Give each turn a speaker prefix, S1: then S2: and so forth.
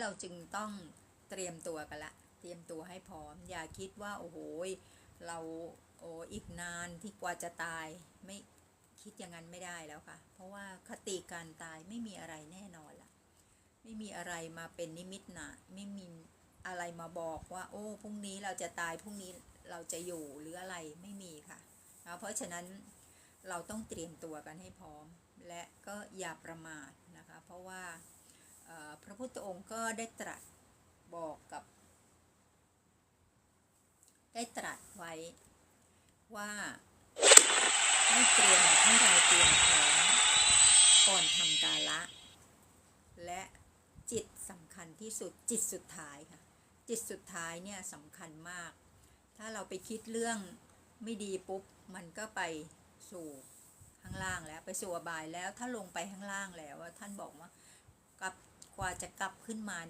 S1: เราจึงต้องเตรียมตัวกันละ เตรียมตัวให้พร้อม อย่าคิดว่าโอ้โหเราโอ้อีกนานที่กว่าจะตายไม่คิดอย่างนั้นไม่ได้แล้วค่ะ เพราะว่าคติการตายไม่มีอะไรแน่นอนละไม่มีอะไรมาเป็นนิมิตนะไม่มีอะไรมาบอกว่า โอ้พรุ่งนี้เราจะตายพรุ่งนี้เราจะอยู่หรืออะไรไม่มีค่ะนะเพราะฉะนั้นเราต้องเตรียมตัวกันให้พร้อม และก็อย่าประมาทนะคะ เพราะว่า ระพุทธองค์ก็ได้ตรัสบอกกับ ได้ตรัสไว้ว่าให้เตรียมให้เราเตรียมพร้อมก่อนทำกาละ และจิตสำคัญที่สุดจิตสุดท้ายค่ะ จิตสุดท้ายเนี่ยสำคัญมาก ถ้าเราไปคิดเรื่องไม่ดีปุ๊บ มันก็ไปสู่ข้างล่างแล้วไปสู่อบายแล้วถ้าลงไปข้างล่างแล้วท่านบอกว่า ว่าจะกลับขึ้นมาเนี่ย